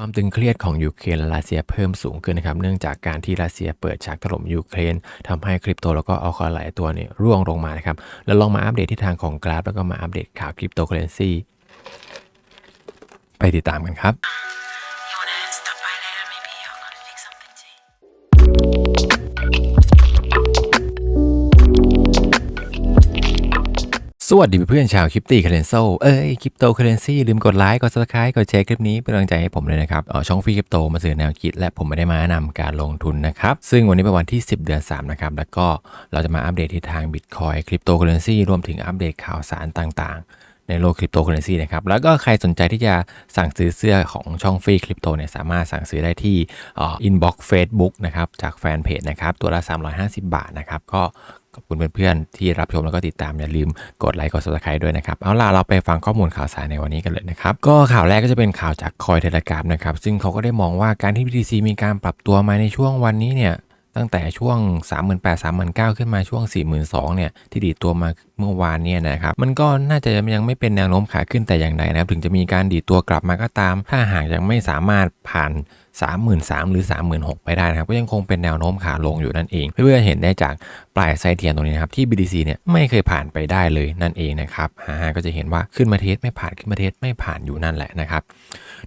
ความตึงเครียดของยูเครนและรัสเซียเพิ่มสูงขึ้นนะครับเนื่องจากการที่รัสเซียเปิดฉากถล่มยูเครนทำให้คริปโตแล้วก็เอาคอยหลายตัวเนี่ยร่วงลงมานะครับแล้วลองมาอัปเดตที่ทางของกราฟ แล้วก็มาอัปเดตข่าวคริปโตเคอเรนซีไปติดตามกันครับ สวัสดีเพื่อนชาวคริปตี้เคเรนโซเอ้ยคริปโตเคเรนซีลืมกดไลค์ กดซับสไครต์กดแชร์คลิปนี้เป็นกำลังใจให้ผมเลยนะครับออช่องฟรีคริปโตมาสื่อแนวคิด และผมไม่ได้มาแนะนำการลงทุนนะครับ ซึ่งวันนี้เป็นวันที่ 10 เดือน 3 นะครับ แล้วก็เราจะมาอัปเดตทิศทางบิตคอยคริปโตเคเรนซีรวมถึงอัปเดตข่าวสารต่างๆ ในโลกคริปโตเคอเรนซีนะครับ แล้วก็ใครสนใจที่จะสั่งซื้อเสื้อของช่องฟรีคริปโตเนี่ยสามารถสั่งซื้อได้ที่อินบ็อกซ์เฟซบุ๊กนะครับจากแฟนเพจนะครับตัวละ 350 บาทนะครับก็ขอบคุณเพื่อนๆที่รับชมแล้วก็ติดตาม อย่าลืมกดไลค์กด subscribe ด้วยนะครับ เอาล่ะ เราไปฟังข้อมูลข่าวสารในวันนี้กันเลยนะครับ ก็ข่าวแรกก็จะเป็นข่าวจากคอยเทเลกราฟนะครับ ซึ่งเขาก็ได้มองว่าการที่ BTC มีการปรับตัวมาในช่วงวันนี้เนี่ย ตั้งแต่ช่วง 38 39,000 ขึ้นมาช่วง 42,000เนี่ยที่ดีดตัวมาเมื่อวานเนี่ยนะครับมันก็น่าจะยังไม่เป็นแนวโน้มขาขึ้นแต่อย่างใดนะครับถึงจะมีการดีดตัวกลับมาก็ตาม ถ้าหากยังไม่สามารถผ่าน33,000หรือ 36,000 ไปได้นะครับ ก็ยังคงเป็นแนวโน้มขาลงอยู่นั่นเอง เพื่อนๆเห็นได้จากปลายไซเทียนตรงนี้นะครับที่ BTC เนี่ยไม่เคยผ่านไปได้เลยนั่นเองนะครับฮ่าก็จะเห็นว่าขึ้นมาเทสไม่ผ่านขึ้นมาเทสไม่ผ่านอยู่นั่นแหละนะครับ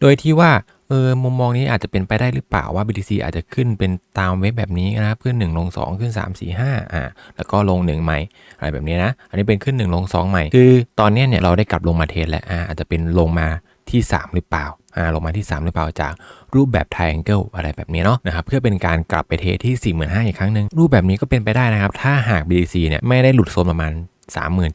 โดยที่ว่า ออมุมมองนี้อาจจะเป็นไปได้หรือเปล่าว่า BTC อาจจะขึ้นเป็นตามเว็บแบบนี้นะครับขึ้น 1 ลง 2 ขึ้น 3 4 5อ่าแล้วก็ลง 1 ใหม่อะไรแบบนี้นะ อันนี้เป็นขึ้น 1 ลง 2 ใหม่ คือตอนนี้เนี่ยเราได้กลับลงมาเทสแล้วอ่าอาจจะเป็นลงมาที่ 3 หรือเปล่าอ่าลงมาที่ 3 หรือเปล่าจากรูปแบบ triangle อะไรแบบนี้เนาะนะครับเพื่อเป็นการกลับไปเทสที่ 45,000อีกครั้งหนึ่งรูปแบบนี้ก็เป็นไปได้นะครับถ้าหาก BTC เนี่ยไม่ได้หลุดโซนประมาณ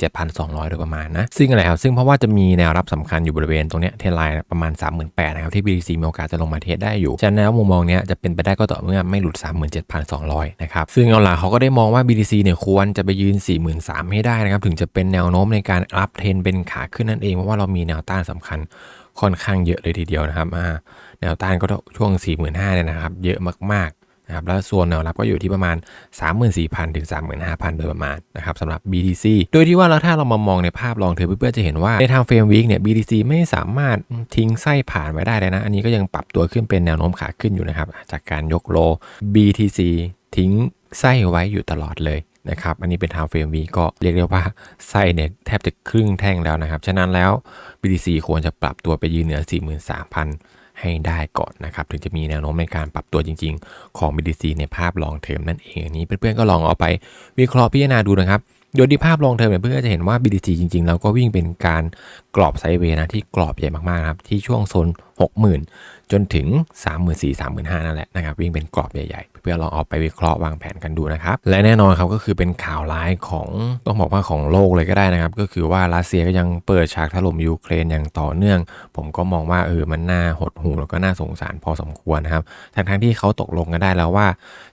37,200 โดยประมาณนะ ซึ่งอะไรครับ ซึ่งเพราะว่าจะมีแนวรับสำคัญอยู่บริเวณตรงเนี้ยเทนไลน์ประมาณ 38,000นะครับ ที่ BTC มีโอกาสจะลงมาเทสได้อยู่ ฉะนั้นแล้วมุมมองเนี้ยจะเป็นไปได้ก็ต่อเมื่อไม่หลุด 37,200 นะครับ ซึ่งเอาล่ะเขาก็ได้มองว่า BTC เนี่ยควรจะไปยืน 43,000 ให้ได้นะครับ ถึงจะเป็นแนวโน้มในการอัพเทรนเป็นขาขึ้นนั่นเองเพราะว่าเรามีแนวต้านสำคัญค่อนข้างเยอะเลยทีเดียวนะครับแนวต้านก็ช่วง 45,000เนี่ยนะครับ เยอะมาก นะครับแล้วส่วนแนวรับก็อยู่ที่ประมาณ 34,000 ถึง 35,000 โดยประมาณนะครับสำหรับ BTC โดยที่ว่าแล้วถ้าเรามามองในภาพลองเทอเพื่อๆจะเห็นว่าในทางเฟรมวีคเนี่ย BTC ไม่สามารถทิ้งไส้ผ่านไว้ได้เลยนะ อันนี้ก็ยังปรับตัวขึ้นเป็นแนวโน้มขาขึ้นอยู่นะครับ จากการยกโล BTC ทิ้งไส้ไว้อยู่ตลอดเลยนะครับ อันนี้เป็นทางเฟรมวีก็เรียกได้ว่าไส้เนี่ยแทบจะครึ่งแท่งแล้วนะครับ ฉะนั้นแล้ว BTC ควรจะปรับตัวไปยืนเหนือ 43,000 ให้ได้ก่อนนะครับ ถึงจะมีแนวโน้มในการปรับตัวจริง ๆ ของ BTC ในภาพลองเทอมนั่นเองอันนี้เพื่อนๆก็ลองเอาไปวิเคราะห์พิจารณาดูนะครับโดยที่ภาพลองเทอมเนี่ยเพื่อนๆจะเห็นว่า BTC จริงๆ แล้วก็วิ่งเป็นการกรอบไซด์เวย์นะที่กรอบใหญ่มากๆครับที่ช่วงโซน 60,000 จนถึง 34,000 35,000นั่นแหละนะครับวิ่งเป็นกรอบใหญ่ๆ เพื่อลองเอาไปวิเคราะห์วางแผนกันดูนะครับ และแน่นอนครับก็คือเป็นข่าวร้ายของต้องบอกว่าของโลกเลยก็ได้นะครับ ก็คือว่ารัสเซียก็ยังเปิดฉากถล่มยูเครนอย่างต่อเนื่อง ผมก็มองว่าเออมันน่าหดหู่แล้วก็น่าสงสารพอสมควรนะครับทั้งทั้งๆที่เขาตกลงกันได้แล้วว่า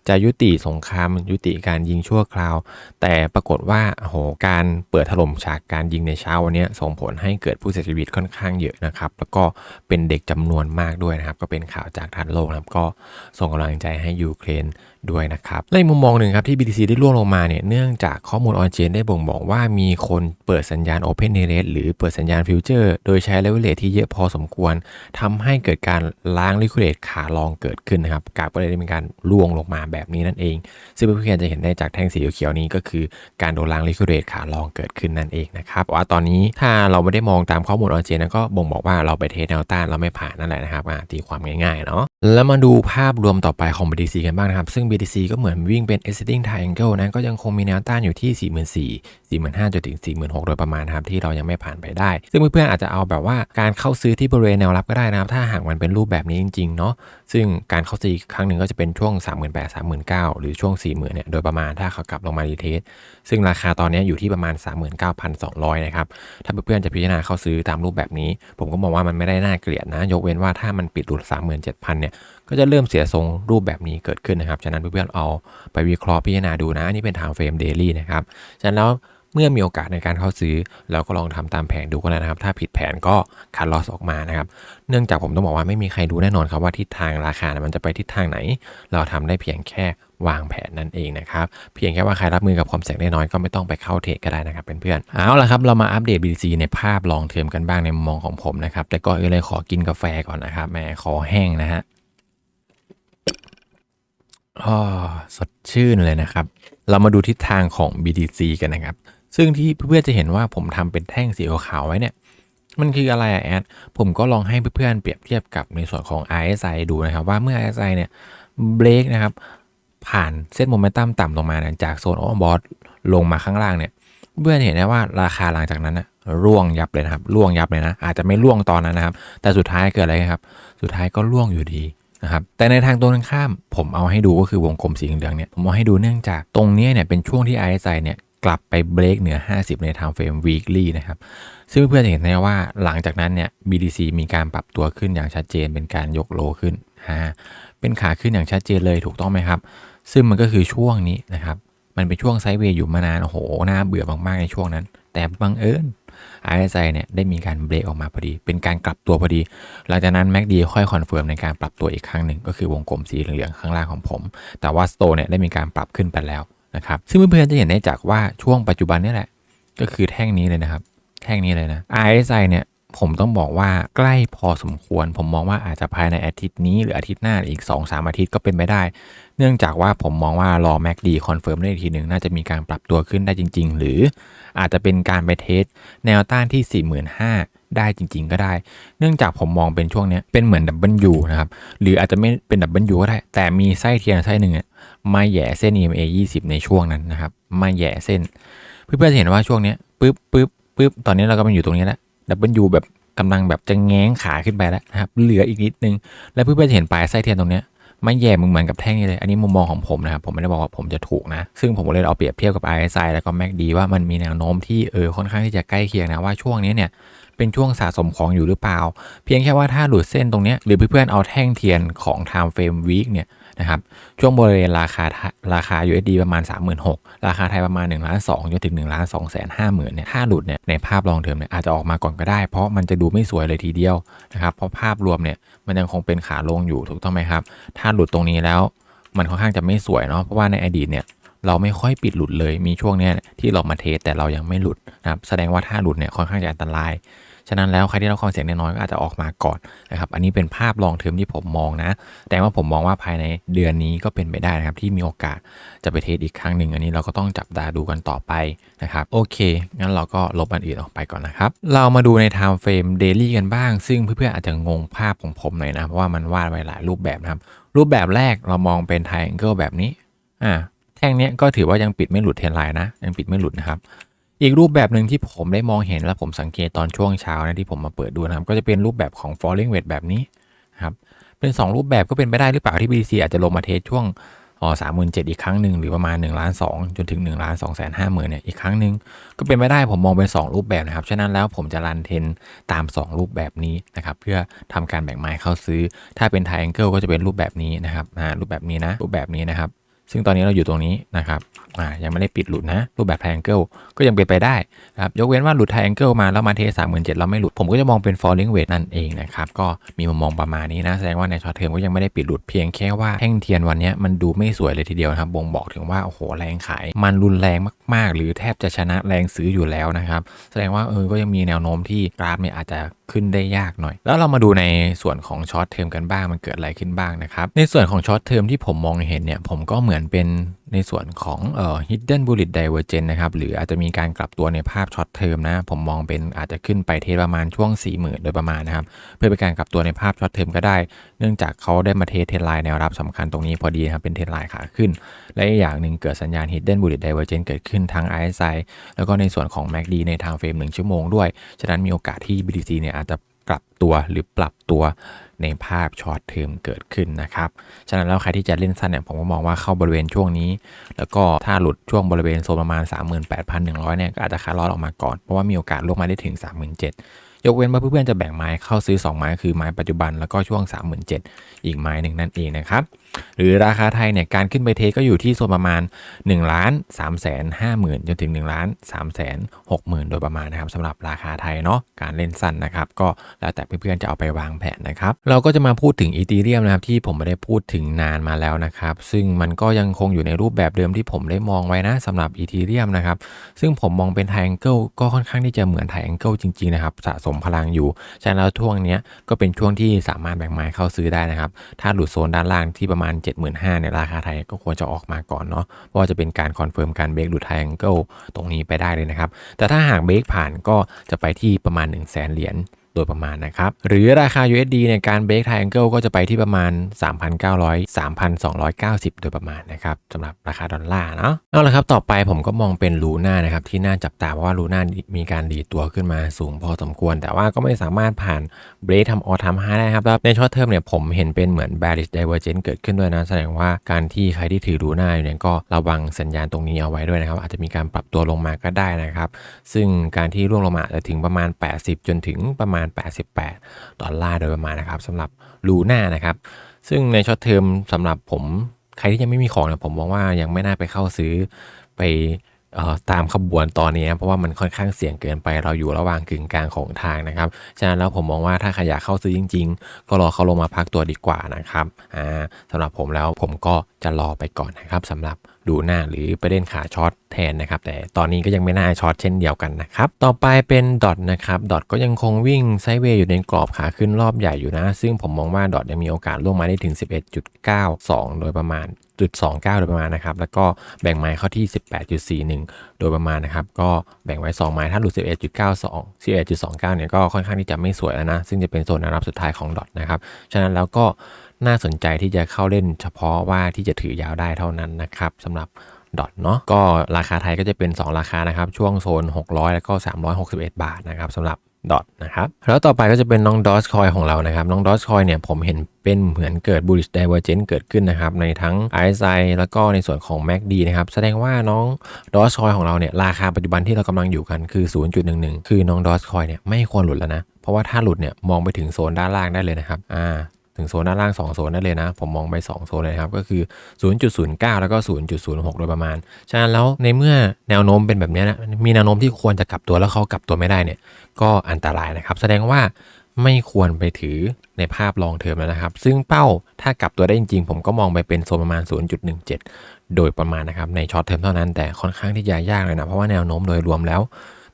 จะยุติสงครามยุติการยิงชั่วคราว แต่ปรากฏว่าโหการเปิดถล่มฉากการยิงในเช้าวันนี้ส่งผลให้เกิดผู้เสียชีวิตค่อนข้างเยอะนะครับแล้วก็เป็นเด็กจำนวนมากด้วยนะครับ ก็เป็นข่าวจากทันโลกนะครับ ก็ส่งกำลังใจให้ยูเครน ด้วยนะครับและมุมมองหนึ่งครับที่ BTC ได้ร่วงลงมาเนี่ยเนื่องจากข้อมูลออนเจนได้บ่งบอกว่ามีคนเปิดสัญญาณ Open n e r a t e หรือเปิดสัญญาณฟิวเจอร์โดยใช้เลเวลเลทที่เยอะพอสมควรทำให้เกิดการล้างลิควิดขาลองเกิดขึ้นนะครับกราฟก็เลยได้มีการร่วงลงมาแบบนี้นั่นเอง ซึ่งเพื่อนๆจะเห็นได้จากแท่งสีเขียวนี้ก็คือการโดนล้างลิควิดขาลองเกิดขึ้นนั่นเองนะครับว่าตอนนี้ถ้าเราไม่ได้มองตามข้อมูลออนเจนนั้นก็บ่งบอกว่าเราไปเทสแนวต้านเราไม่ผ่านนั่นแหละนะครับตีความง่ายๆเนาะแล้วมาดูภาพรวมต่อไปของ BTC กันบ้างนะครับซึ่ง BTC ก็เหมือนวิ่งเป็น ascending triangle นะก็ยังคงมีแนวต้านอยู่ที่4 5 0 0 0จนถึง 46,000โดยประมาณนะครับที่เรายังไม่ผ่านไปได้ ซึ่งเพื่อนๆอาจจะเอาแบบว่าการเข้าซื้อที่บริเวณแนวรับก็ได้นะครับ ถ้าหากมันเป็นรูปแบบนี้จริงๆเนาะซึ่งการเข้าซื้อครั้งหนึ่งก็จะเป็นช่วง 38,000 39,000หรือช่วง 40,000เนี่ยโดยประมาณถ้าเขากลับลงมาดีเทสซึ่งราคาตอนนี้อยู่ที่ประมาณ 39,200นะครับถ้าเพื่อนๆจะพิจารณาเข้าซื้อตามรูปแบบนี้ ผมก็มองว่ามันไม่ได้น่าเกลียดนะ ยกเว้นว่าถ้ามันปิดหลุด37,000เนี่ยก็จะเริ่มเสียทรงรูปแบบนี้เกิดขึ้นนะครับ ฉะนั้นเพื่อนๆเอาไปวิเคราะห์พิจารณาดูนะ อันนี้เป็นทางเฟรมเดลี่นะครับ ฉะนั้นแล้ว เมื่อมีโอกาสในการเข้าซื้อ เราก็ลองทำตามแผนดูก็แล้วนะครับ ถ้าผิดแผนก็คัดลอสออกมานะครับ เนื่องจากผมต้องบอกว่าไม่มีใครรู้แน่นอนครับว่าทิศทางราคานะมันจะไปทิศทางไหน เราทำได้เพียงแค่วางแผนนั่นเองนะครับ เพียงแค่ว่าใครรับมือกับความเสี่ยงได้น้อยก็ไม่ต้องไปเข้าเทรดก็ได้นะครับเพื่อนๆเอาละครับเรามาอัปเดต BTC ในภาพลองเทอมกันบ้างในมุมมองของผมนะครับแต่ก่อนอื่นเลยขอกินกาแฟก่อนนะครับแหมคอแห้งนะฮะอ๋อสดชื่นเลยนะครับ เรามาดูทิศทางของ BTC กันนะครับ ซึ่งที่เพื่อนๆจะเห็นว่าผมทำเป็นแท่งสีขาวไว้เนี่ย มันคืออะไรอะแอด ผมก็ลองให้เพื่อนๆเปรียบเทียบกับในส่วนของ RSI ดูนะครับ ว่าเมื่อ RSI เนี่ยเบรกนะครับ ผ่านเส้นโมเมนตัมต่ำลงมาเนี่ยจากโซนโอเวอร์บอทลงมาข้างล่างเนี่ย เพื่อนเห็นได้ว่าราคาหลังจากนั้นนะร่วงยับเลยนะครับ ร่วงยับเลยนะ อาจจะไม่ร่วงตอนนั้นนะครับ แต่สุดท้ายเกิดอะไรครับ สุดท้ายก็ร่วงอยู่ดีนะครับ แต่ในทางตรงกันข้าม ผมเอาให้ดูก็คือวงกลมสีเหลืองเนี่ย ผมเอาให้ดูเนื่องจากตรงนี้เนี่ยเป็นช่วงที่ RSI เนี่ย กลับไปเบรกเหนือ 50 ใน time frame weekly นะครับ ซึ่งเพื่อนๆจะเห็นได้ว่าหลังจากนั้นเนี่ย BTC มีการปรับตัวขึ้นอย่างชัดเจนเป็นการยกโลขึ้นอ่าเป็นขาขึ้นอย่างชัดเจนเลยถูกต้องไหมครับ ซึ่งมันก็คือช่วงนี้นะครับ มันเป็นช่วงไซด์เวย์อยู่มานานโอ้โหน่าเบื่อมากๆในช่วงนั้น แต่บังเอิญ RSI เนี่ยได้มีการเบรกออกมาพอดี เป็นการกลับตัวพอดี หลังจากนั้น MACD ค่อยคอนเฟิร์มในการปรับตัวอีกครั้งหนึ่ง ก็คือวงกลมสีเหลืองๆข้างล่างของผม แต่ว่า Sto เนี่ยได้มีการปรับขึ้นไปแล้ว นะครับซึ่งเพื่อนๆจะเห็นได้จากว่าช่วงปัจจุบันนี่แหละ ก็คือแท่งนี้เลยนะครับ แท่งนี้เลยนะ RSI เนี่ยผมต้องบอกว่าใกล้พอสมควร ผมมองว่าอาจจะภายในอาทิตย์นี้ หรืออาทิตย์หน้าออีก 2-3 อาทิตย์ก็เป็นไปได้ เนื่องจากว่าผมมองว่ารอ MACD คอนเฟิร์มได้อีกทีหนึ่งน่าจะมีการปรับตัวขึ้นได้จริง ๆ หรืออาจจะเป็นการไปเทสแนวต้านที่ 45,000 ได้จริง ๆ ก็ได้ เนื่องจากผมมองเป็นช่วงนี้เป็นเหมือนดับเบิลยูนะครับ หรืออาจจะไม่เป็นดับเบิลยูก็ได้ แต่มีไส้เทียนไส้หนึ่งอะมาแหย่เส้น EMA 20 ในช่วงนั้นนะครับ มาแหย่เส้น เพื่อนๆจะเห็นว่าช่วงนี้ปึ๊บปึ๊บปึ๊บตอนนี้เราก็มาอยู่ตรงนี้แล้วดับเบิลยูแบบกำลังแบบจะแง้งขาขึ้นไปแล้วนะครับ เหลืออีกนิดนึง แล้วเพื่อนๆจะเห็นปลายไส้เทียนตรงเนี้ยไม่แย่มึงเหมือนกับแท่งนี้เลย อันนี้มุมมองของผมนะครับ ผมไม่ได้บอกว่าผมจะถูกนะ ซึ่งผมเลยเอาเปรียบเทียบกับ RSI แล้วก็ MACD ว่ามันมีแนวโน้มที่เออค่อนข้างที่จะใกล้เคียงนะว่าช่วงนี้เนี่ย เป็นช่วงสะสมของอยู่หรือเปล่า เพียงแค่ว่าถ้าหลุดเส้นตรงนี้หรือเพื่อนๆเอาแท่งเทียนของ time frame week เนี่ยนะครับช่วงบริเวณราคาราคา USD ประมาณ 36,000 ราคาไทยประมาณ1ล้าน2จนถึง1ล้าน2แสน5หมื่นเนี่ยถ้าหลุดเนี่ยในภาพลองเทอมเนี่ยอาจจะออกมาก่อนก็ได้ เพราะมันจะดูไม่สวยเลยทีเดียวนะครับเพราะภาพรวมเนี่ยมันยังคงเป็นขาลงอยู่ถูกต้องไหมครับ ถ้าหลุดตรงนี้แล้วมันค่อนข้างจะไม่สวยเนาะเพราะว่าในอดีตเนี่ย เราไม่ค่อยปิดหลุดเลย มีช่วงเนี้ยที่เรามาเทสแต่เรายังไม่หลุดนะครับ แสดงว่าถ้าหลุดเนี่ยค่อนข้างจะอันตราย ฉะนั้นแล้วใครที่รับความเสี่ยงน้อยก็อาจจะออกมาก่อนนะครับ อันนี้เป็นภาพลองเทอมที่ผมมองนะ แต่ว่าผมมองว่าภายในเดือนนี้ก็เป็นไปได้นะครับ ที่มีโอกาสจะไปเทสอีกครั้งหนึ่ง อันนี้เราก็ต้องจับตาดูกันต่อไปนะครับ โอเค งั้นเราก็ลบอันอื่นออกไปก่อนนะครับ เรามาดูใน time frame daily กันบ้าง ซึ่งเพื่อนๆอาจจะงงภาพของผมหน่อยนะ เพราะว่ามันวาดไว้หลายรูปแบบนะครับ รูปแบบแรกเรามองเป็น triangle แบบนี้ อ่า แท่งนี้ก็ถือว่ายังปิดไม่หลุดเทนไลน์นะยังปิดไม่หลุดนะครับ อีกรูปแบบหนึ่งที่ผมได้มองเห็นและผมสังเกตตอนช่วงเช้านะที่ผมมาเปิดดูนะครับ ก็จะเป็นรูปแบบของ falling wedge แบบนี้นะครับเป็น 2 รูปแบบก็เป็นไปได้หรือเปล่าที่ BTC อาจจะลงมาเทสช่วงอ๋อสามหมื่นเจ็ดอีกครั้งหนึ่งหรือประมาณ1นล้านสจนถึง1นล้านสองแสนห้าหมื่นเนี่ยอีกครั้งหนึ่งก็เป็นไปได้ผมมองเป็น 2 รูปแบบนะครับ ฉะนั้นแล้วผมจะรันเทนตาม 2 รูปแบบนี้นะครับเพื่อทำการแบ่งไม้เข้าซื้อ ถ้าเป็น triangle ก็จะเป็นรูปแบบนี้นะครับรูปแบบนี้นะรูปแบบนี้นะครับ ซึ่งตอนนี้เราอยู่ตรงนี้นะครับอ่ายังไม่ได้ปิดหลุดนะรูปแบบ triangle ก็ยังเป็นไปได้นะครับยกเว้นว่าหลุด triangle มาแล้วมาเทสามหมื่นเจ็ดเราไม่หลุด ผมก็จะมองเป็น falling wedge นั่นเองนะครับก็มีมุมมองประมาณนี้นะ แสดงว่าในช็อตเทอมก็ยังไม่ได้ปิดหลุดเพียงแค่ว่าแท่งเทียนวันนี้มันดูไม่สวยเลยทีเดียวนะครับบ่งบอกถึงว่าโอ้โหแรงขาย มันรุนแรงมากๆ หรือแทบจะชนะแรงซื้ออยู่แล้วนะครับแสดงว่าเออก็ยังมีแนวโน้มที่กราฟเนี่ยอาจจะขึ้นได้ยากหน่อย แล้วเรามาดูในส่วนของช็อตเทอมกันบ้างมันเกิดอะไรขึ้นบ้างนะครับในส่วนของช็อตเทอมที่ผมมองเห็นเนี่ยผมก็เหมือนเป็นในส่วนของเอ่อ hidden bullet divergence นะครับ หรืออาจจะมีการกลับตัวในภาพช็อตเทอมนะ ผมมองเป็นอาจจะขึ้นไปเทสประมาณช่วง 40,000 โดยประมาณนะครับ เพื่อเป็นการกลับตัวในภาพช็อตเทอมก็ได้ เนื่องจากเขาได้มาเทสเทรนไลน์แนวรับสำคัญตรงนี้พอดีครับ เป็นเทรนไลน์ขาขึ้น และอีกอย่างหนึ่งเกิดสัญญาณ hidden bullet divergence เกิดขึ้นทั้ง RSI แล้วก็ในส่วนของ MACD ในทางเฟรม1ชั่วโมงด้วย ฉะนั้นมีโอกาสที่ BTC เนี่ยอาจจะ กลับตัวหรือปรับตัวในภาพช็อตเทอมเกิดขึ้นนะครับ ฉะนั้นแล้วใครที่จะเล่นสั้นเนี่ยผมก็มองว่าเข้าบริเวณช่วงนี้ แล้วก็ถ้าหลุดช่วงบริเวณโซนประมาณ 38,100 เนี่ยก็อาจจะคาร์ลอดออกมาก่อน เพราะว่ามีโอกาสลงมาได้ถึง 37,000ยกเว้นว่าเพื่อนๆจะแบ่งไม้เข้าซื้อ 2 ไม้คือไม้ปัจจุบันแล้วก็ช่วง 37,000 อีกไม้หนึ่งนั่นเองนะครับหรือราคาไทยเนี่ยการขึ้นไปเทก็อยู่ที่โซนประมาณ1ล้าน3แสน5หมื่นจนถึง1ล้าน3แสน6หมื่นโดยประมาณนะครับสำหรับราคาไทยเนาะการเล่นสั้นนะครับก็แล้วแต่เพื่อนๆจะเอาไปวางแผนนะครับเราก็จะมาพูดถึงอีทีเรียมนะครับที่ผมไม่ได้พูดถึงนานมาแล้วนะครับซึ่งมันก็ยังคงอยู่ในรูปแบบเดิมที่ผมได้มองไว้นะสำหรับอีทีเรียมนะครับซึ่งผมมองเป็นไทแองเกิลก็ค่อนข้างที่จะเหมือนไทแองเกิลจริงๆนะครับสะสมพลังอยู่ฉะนั้นแล้วช่วงนี้ก็เป็นช่วงที่สามารถแบ่งไม้เข้าซื้อได้นะครับถ้าหลุดโซนด้านล่างที่ประมาณ75,000เนี่ยราคาไทยก็ควรจะออกมาก่อนเนาะเพราะว่าจะเป็นการคอนเฟิร์มการเบรกหลุดไทแองเกิลตรงนี้ไปได้เลยนะครับ แต่ถ้าหากเบรกผ่านก็จะไปที่ประมาณ 1 0 0 0 0แสนเหรียญ โดยประมาณนะครับ หรือราคา USD ในการเบรกไทแองเกิลก็จะไปที่ประมาณ 3,900 3,290 โดยประมาณนะครับสำหรับราคาดอลลาร์เนาะเอาละครับ ต่อไปผมก็มองเป็นลูน่านะครับ ที่น่าจับตาเพราะว่าลูน่ามีการดีตัวขึ้นมาสูงพอสมควร แต่ว่าก็ไม่สามารถผ่านเบรกทำออทำไฮได้ครับแล้วในช็อตเทอมเนี่ยผมเห็นเป็นเหมือน bearish divergence เกิดขึ้นด้วยนะ แสดงว่าการที่ใครที่ถือลูน่าอยู่เนี่ยก็ระวังสัญญาณตรงนี้เอาไว้ด้วยนะครับ อาจจะมีการปรับตัวลงมาก็ได้นะครับ ซึ่งการที่ร่วงลงมาอาจจะถึงประมาณ 80 จนถึงประมาณ88 ดอลลาร์โดยประมาณนะครับสำหรับลูน่านะครับ ซึ่งในช็อตเทอมสำหรับผมใครที่ยังไม่มีของเนี่ยผมมองว่ายังไม่น่าไปเข้าซื้อไปตามขบวนตอนนี้นะเพราะว่ามันค่อนข้างเสี่ยงเกินไปเราอยู่ระหว่างกึ่งกลางของทางนะครับฉะนั้นแล้วผมมองว่าถ้าใครอยากเข้าซื้อจริง ๆ ก็รอเขาลงมาพักตัวดีกว่านะครับอ่าสำหรับผมแล้วผมก็จะรอไปก่อนนะครับสำหรับ ดูหน้าหรือประเด็นขาช็อตแทนนะครับ แต่ตอนนี้ก็ยังไม่น่าช็อตเช่นเดียวกันนะครับ ต่อไปเป็นดอทนะครับ ดอทก็ยังคงวิ่งไซด์เวย์อยู่ในกรอบขาขึ้นรอบใหญ่อยู่นะ ซึ่งผมมองว่าดอทยังมีโอกาสลงมาได้ถึง 11.92 โดยประมาณ จุด29 โดยประมาณนะครับ แล้วก็แบ่งไม้เข้าที่ 18.41 โดยประมาณนะครับ ก็แบ่งไว้ 2 ไม้ ถ้าหลุด 11.92 11.29 เนี่ยก็ค่อนข้างที่จะไม่สวยแล้วนะ ซึ่งจะเป็นโซนรับสุดท้ายของดอทนะครับ ฉะนั้นแล้วก็น่าสนใจที่จะเข้าเล่นเฉพาะว่าที่จะถือยาวได้เท่านั้นนะครับสำหรับดอทเนาะก็ราคาไทยก็จะเป็น 2 ราคานะครับ ช่วงโซน 600 แล้วก็ 361 บาทนะครับสำหรับ ดอทนะครับแล้วต่อไปก็จะเป็นน้องดอสคอยของเรานะครับน้องดอสคอยเนี่ยผมเห็นเป็นเหมือนเกิด bullish divergence เกิดขึ้นนะครับในทั้ง RSI แล้วก็ในส่วนของ MACD นะครับแสดงว่าน้องดอสคอยของเราเนี่ยราคาปัจจุบันที่เรากำลังอยู่กันคือ 0.11 คือน้องดอสคอยเนี่ยไม่ควรหลุดแล้วนะ เพราะว่าถ้าหลุดเนี่ยมองไปถึงโซนด้านล่างได้เลยนะครับอ่า ถึงโซนด้านล่าง 2 โซนได้เลยนะ ผมมองไป 2 โซนเลยครับ ก็คือ 0.09 แล้วก็ 0.06 โดยประมาณ ฉะนั้นแล้วในเมื่อแนวโน้มเป็นแบบนี้นะมีแนวโน้มที่ควรจะกลับตัวแล้วเขากลับตัวไม่ได้เนี่ยก็อันตรายนะครับ แสดงว่าไม่ควรไปถือในภาพลองเทอมแล้วนะครับ ซึ่งเป้าถ้ากลับตัวได้จริงๆ ผมก็มองไปเป็นโซนประมาณ 0.17 โดยประมาณนะครับในช็อตเทอมเท่านั้นแต่ค่อนข้างที่จะยากเลยนะ เพราะว่าแนวโน้มโดยรวมแล้ว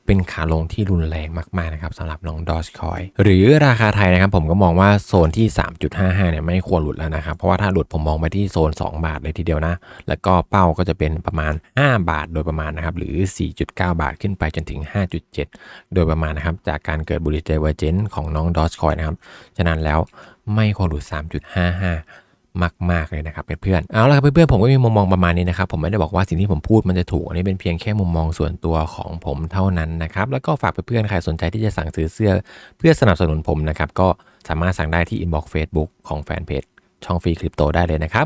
เป็นขาลงที่รุนแรงมากๆนะครับสำหรับน้องดอ g คอยหรือราคาไทยนะครับผมก็มองว่าโซนที่ 3.55เนี่ยไม่ควรหลุดแล้วนะครับ เพราะว่าถ้าหลุดผมมองไปที่โซน 2 บาทเลยทีเดียวนะ แล้วก็เป้าก็จะเป็นประมาณ 5 บาทโดยประมาณนะครับหรือ 4.9 บาทขึ้นไปจนถึง 5.7 โดยประมาณนะครับจากการเกิดบุริเจเวอร์เจนของน้องดอ g คอยนะครับฉะนั้นแล้วไม่ควรหลุด 3.55 มากๆเลยนะครับเพื่อนๆเอาละครับเพื่อนๆผมก็มีมุมมองประมาณนี้นะครับผมไม่ได้บอกว่าสิ่งที่ผมพูดมันจะถูกอันนี้เป็นเพียงแค่มุมมองส่วนตัวของผมเท่านั้นนะครับแล้วก็ฝากเพื่อนๆใครสนใจที่จะสั่งซื้อเสื้อเพื่อสนับสนุนผมนะครับก็สามารถสั่งได้ที่อินบ็อกซ์เฟซบุ๊กของแฟนเพจช่องฟรีคริปโตได้เลยนะครับ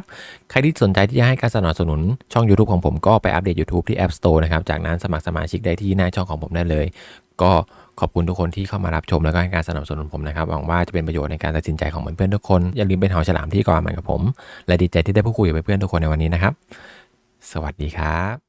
ใครที่สนใจที่จะให้การสนับสนุนช่อง YouTube ของผมก็ไปอัปเดต YouTube ที่ App Store นะครับ จากนั้นสมัครสมาชิกได้ที่หน้าช่องของผมได้เลย ก็ ขอบคุณทุกคนที่เข้ามารับชมแล้วก็ให้การสนับสนุนผมนะครับหวังว่าจะเป็นประโยชน์ในการตัดสินใจของเพื่อนๆทุกคน อย่าลืมเป็นหอฉลามที่ก่อนมันกับผม และดีใจที่ได้พูดคุยกับเพื่อนๆทุกคนในวันนี้นะครับ สวัสดีครับ